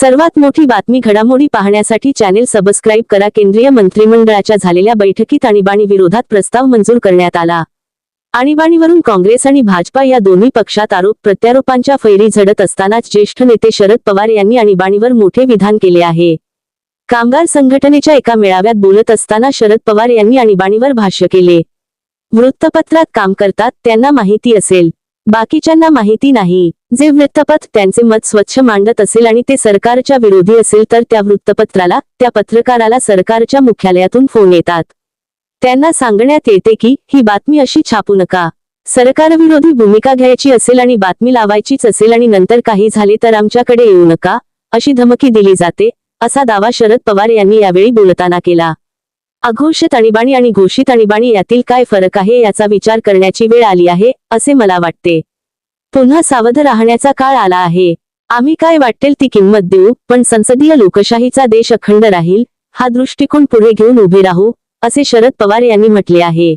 सर्वात मोठी बातमी घडामोडी पाहण्यासाठी चॅनेल सबस्क्राईब करा. केंद्रीय मंत्रिमंडळाच्या झालेल्या बैठकीत आणीबाणी विरोधात प्रस्ताव मंजूर करण्यात आला. आणीबाणीवरून काँग्रेस आणि भाजपा या दोन्ही पक्षात आरोप प्रत्यारोपांच्या फैरी झडत असतानाच ज्येष्ठ नेते शरद पवार यांनी आणीबाणीवर मोठे विधान केले आहे. कामगार संघटनेच्या एका मेळाव्यात बोलत असताना शरद पवार यांनी आणीबाणीवर भाष्य केले. वृत्तपत्रात काम करतात त्यांना माहिती असेल. बाकीच्यांना माहिती नाही. जे वृत्तपत्र त्यांचे मत स्वच्छ मांडत असेल आणि ते सरकारच्या विरोधी असेल तर त्या वृत्तपत्राला त्या पत्रकाराला सरकारच्या मुख्यालयातून फोन येतात. त्यांना सांगण्यात येते की ही बातमी अशी छापू नका. सरकारविरोधी भूमिका घ्यायची असेल आणि बातमी लावायचीच असेल आणि नंतर काही झाले तर आमच्याकडे येऊ नका अशी धमकी दिली जाते असा दावा शरद पवार यांनी यावेळी बोलताना केला. अघोषित आणीबाणी आणि घोषित आणीबाणी यातील काय फरक आहे याचा विचार करण्याची वेळ आली आहे असे मला वाटते. पुन्हा सावध राहण्याचा काळ आला आहे. आम्ही काय वाटेल ती किंमत देऊ पण संसदीय लोकशाहीचा देश अखंड राहील हा दृष्टिकोन पुढे घेऊन उभे राहू असे शरद पवार यांनी म्हटले आहे.